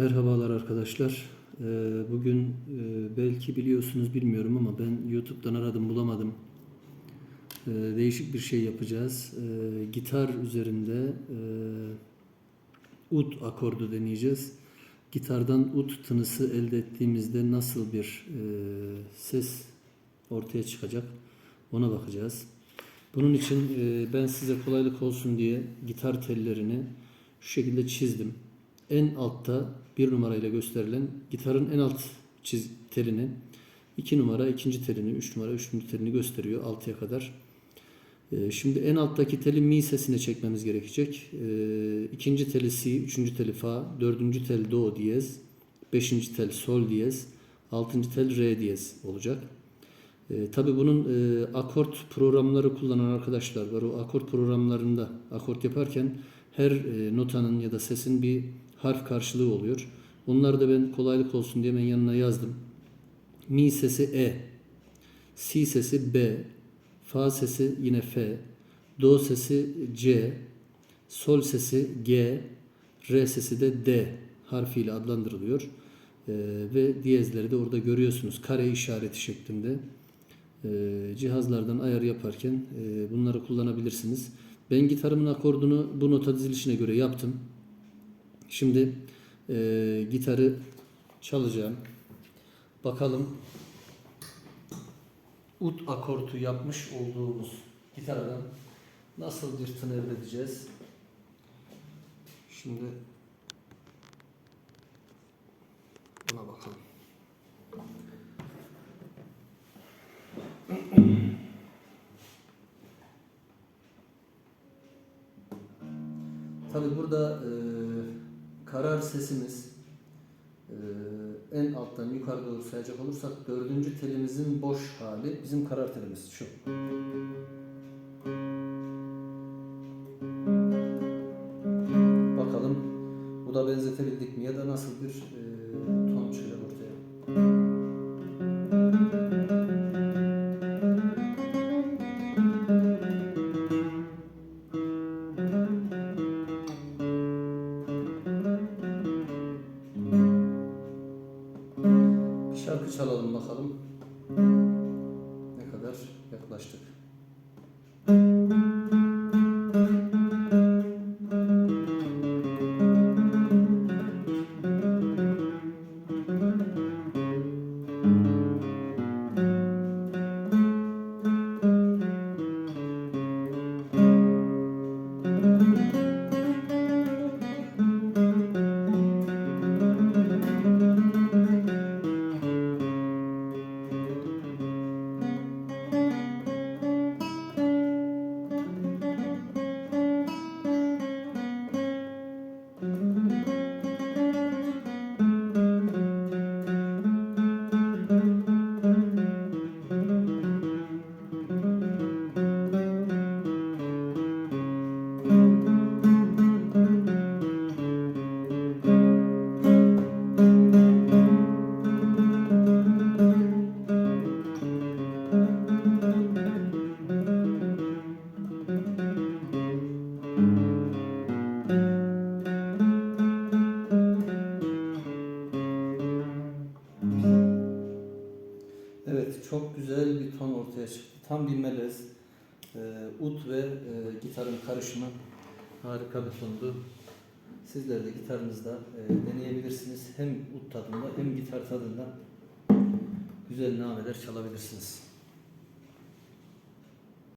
Merhabalar arkadaşlar. Ee, Bugün e, belki biliyorsunuz bilmiyorum ama ben YouTube'dan aradım bulamadım. Ee, Değişik bir şey yapacağız. Ee, Gitar üzerinde e, ut akordu deneyeceğiz. Gitardan ut tınısı elde ettiğimizde nasıl bir e, ses ortaya çıkacak ona bakacağız. Bunun için ben size kolaylık olsun diye gitar tellerini şu şekilde çizdim. En altta bir numarayla gösterilen gitarın en alt çiz telini, iki numara ikinci telini, üç numara üçüncü telini gösteriyor altıya kadar. E, Şimdi en alttaki teli mi sesine çekmemiz gerekecek. E, İkinci teli si, üçüncü teli fa, dördüncü tel do diyez, beşinci tel sol diyez, altıncı tel re diyez olacak. E, tabii bunun e, akort programları kullanan arkadaşlar var. O akort programlarında akort yaparken her e, notanın ya da sesin bir harf karşılığı oluyor. Onları da ben kolaylık olsun diye ben yanına yazdım. Mi sesi E, Si sesi B, Fa sesi yine F, Do sesi C, Sol sesi G, Re sesi de D harfiyle adlandırılıyor. E, ve diyezleri de orada görüyorsunuz. Kare işareti şeklinde. E, cihazlardan ayar yaparken e, bunları kullanabilirsiniz. Ben gitarımın akordunu bu nota dizilişine göre yaptım. Şimdi e, gitarı çalacağım. Bakalım ut akortu yapmış olduğumuz gitardan nasıl bir tın elde edeceğiz? Şimdi buna bakalım. Tabi burada e, karar sesimiz e, en alttan yukarı doğru sayacak olursak dördüncü telimizin boş hali bizim karar telimiz şu. Bakalım bu da benzetebildik mi ya da nasıl bir e, ton çıkacak çalalım bakalım. Ne kadar yaklaştık. Çok güzel bir ton ortaya çıktı. Tam bir melez. Ee, ut ve e, gitarın karışımı harika bir tondu. Sizler de gitarınızda e, deneyebilirsiniz. Hem ut tadında hem gitar tadında güzel nameler çalabilirsiniz.